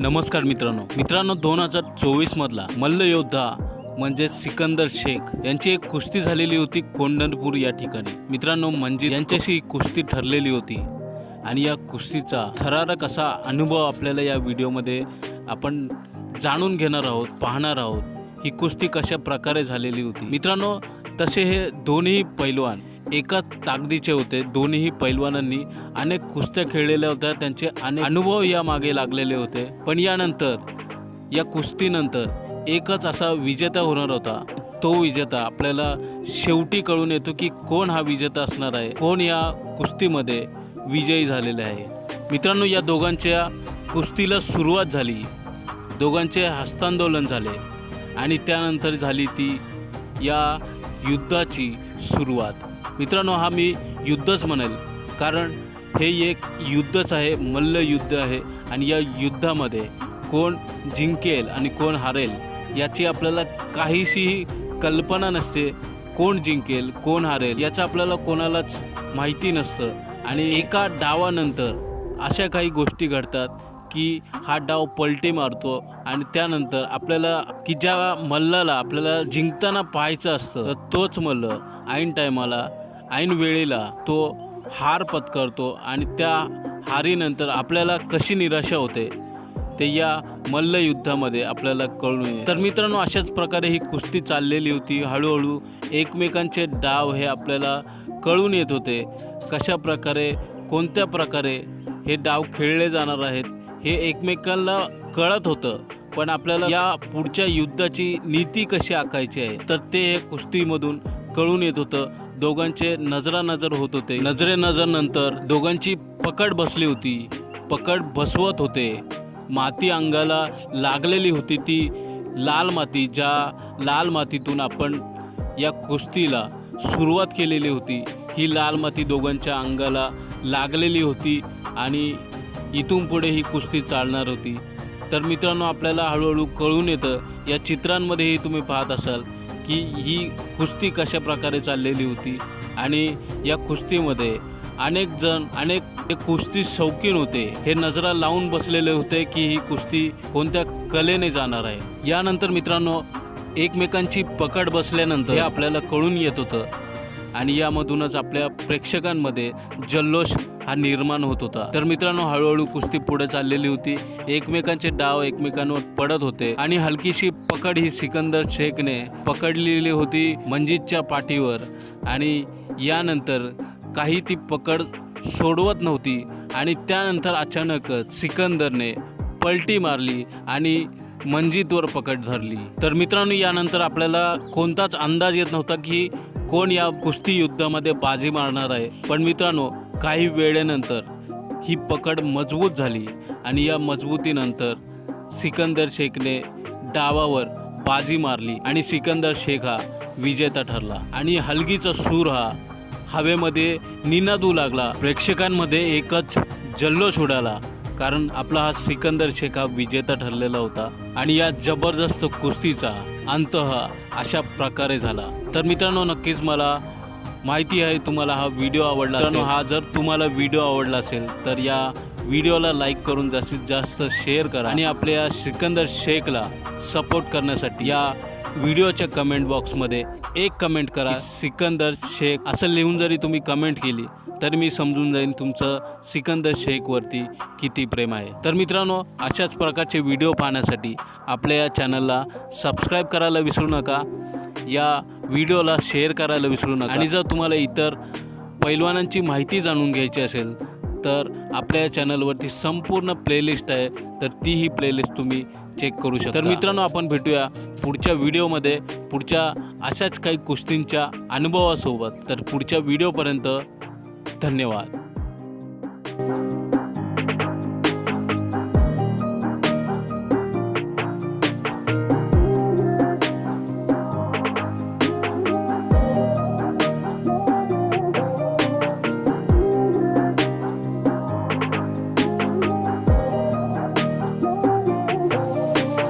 नमस्कार मित्रांनो. मित्रांनो दोन हजार चोवीस मधला मल्लयोद्धा म्हणजे सिकंदर शेख यांची एक कुस्ती झालेली होती कोंढणपूर या ठिकाणी. मित्रांनो म्हणजे यांच्याशी कुस्ती ठरलेली होती. आणि या कुस्तीचा थरारक असा अनुभव आपल्याला या व्हिडिओमध्ये आपण जाणून घेणार आहोत पाहणार आहोत. ही कुस्ती कशा प्रकारे झालेली होती. मित्रांनो तसे हे दोन्ही पैलवान एकाच ताकदीचे होते. दोन्ही पैलवानांनी अनेक कुस्त्या खेळलेल्या होत्या. त्यांचे अनेक अनुभव या मागे लागलेले होते. पण यानंतर या कुस्तीनंतर एकच असा विजेता होणार होता. तो विजेता आपल्याला शेवटी कळून येतो की कोण हा विजेता असणार आहे. कोण या कुस्तीमध्ये विजयी झालेले आहे. मित्रांनो या दोघांच्या कुस्तीला सुरुवात झाली. दोघांचे हस्तांदोलन झाले आणि त्यानंतर झाली ती या युद्धाची सुरुवात. मित्रांनो हा मी युद्धच म्हणेल. कारण हे एक युद्धच आहे मल्लयुद्ध आहे. आणि या युद्धामध्ये कोण जिंकेल आणि कोण हारेल याची आपल्याला काहीशीही कल्पना नसते कोण जिंकेल कोण हारेल याचं आपल्याला कोणालाच माहिती नसतं. आणि एका डावानंतर अशा काही गोष्टी घडतात की हा डाव पलटी मारतो आणि त्यानंतर आपल्याला की ज्या मल्लाला आपल्याला जिंकताना पाहायचं असतं तोच मल्ल ऐन टायमाला ऐन वेळेला तो हार पत्करतो आणि त्या हारीनंतर आपल्याला कशी निराशा होते ते या मल्लयुद्धामध्ये आपल्याला कळून येईल तर मित्रांनो अशाच प्रकारे ही कुस्ती चाललेली होती. हळूहळू एकमेकांचे डाव हे आपल्याला कळून येत होते. कशा प्रकारे कोणत्या प्रकारे हे डाव खेळले जाणार आहेत हे एकमेकांना कळत होतं. पण आपल्याला या पुढच्या युद्धाची नीती कशी आखायची आहे तर ते कुस्तीमधून कळून येत होतं. दोघांचे नजरा नजर होत होते. नजरे नजर नंतर दोघांची पकड बसली होती. पकड बसवत होते. माती अंगाला लागलेली होती ती लाल माती ज्या लाल मातीतून आपण या कुस्तीला सुरुवात केलेली होती. ही लाल माती दोघांच्या अंगाला लागलेली होती आणि इथून पुढे ही कुस्ती चालणार होती. तर मित्रांनो आपल्याला हळूहळू कळून येतं. या चित्रांमध्येही तुम्ही पाहत असाल की ही कुस्ती कशा प्रकारे चाललेली होती आणि या कुस्तीमध्ये अनेक जण अनेक कुस्ती शौकीन होते हे नजरा लावून बसलेले होते की ही कुस्ती कोणत्या कलेने जाणार आहे. यानंतर मित्रांनो एकमेकांची पकड बसल्यानंतर हे आपल्याला कळून येत होतं. आणि यामधूनच आपल्या प्रेक्षकांमध्ये जल्लोष हा निर्माण होत होता. तर मित्रांनो हळूहळू कुस्ती पुढे चाललेली होती. एकमेकांचे डाव एकमेकांवर पडत होते आणि हलकीशी पकड ही सिकंदर शेखने पकडलेली होती मंजितच्या पाठीवर. आणि यानंतर काही ती पकड सोडवत नव्हती आणि त्यानंतर अचानकच सिकंदरने पलटी मारली आणि मंजितवर पकड धरली. तर मित्रांनो यानंतर आपल्याला कोणताच अंदाज येत नव्हता की कोण या कुस्ती युद्धामध्ये बाजी मारणार आहे. पण मित्रांनो काही वेळेनंतर ही पकड मजबूत झाली आणि या मजबूतीनंतर सिकंदर शेखने डावावर बाजी मारली आणि सिकंदर शेख हा विजेता ठरला. आणि हलगीचा सूर हा हवेमध्ये निनादू लागला. प्रेक्षकांमध्ये एकच जल्लोष उडाला कारण आपला हा सिकंदर शेख हा विजेता ठरलेला होता. आणि या जबरदस्त कुस्तीचा अंत हा अशा प्रकारे झाला. तर मित्रांनो नक्कीच मला माहिती आहे तुम्हाला हा व्हिडिओ आवडला मित्रांनो हा जर तुम्हाला व्हिडिओ आवडला असेल तर या व्हिडिओला लाईक करून जास्तीत जास्त शेअर करा. आणि आपल्या सिकंदर शेखला सपोर्ट करण्यासाठी या व्हिडिओच्या कमेंट बॉक्समध्ये एक कमेंट करा. सिकंदर शेख असं लिहून जरी तुम्ही कमेंट केली तर मी समजून जाईन तुमचं सिकंदर शेखवरती किती प्रेम आहे. तर मित्रांनो अशाच प्रकारचे व्हिडिओ पाहण्यासाठी आपल्या या चॅनलला सबस्क्राईब करायला विसरू नका. या व्हिडिओला शेअर करायला विसरू नका. आणि जर तुम्हाला इतर पैलवानांची माहिती जाणून घ्यायची असेल तर आपल्या या चॅनलवरती संपूर्ण प्लेलिस्ट आहे तर ती ही प्लेलिस्ट तुम्ही चेक करू शकता. तर मित्रांनो आपण भेटूया पुढच्या व्हिडिओमध्ये. पुढच्या अशाच काही कुस्तींच्या अनुभवासोबत. तर पुढच्या व्हिडिओपर्यंत धन्यवाद.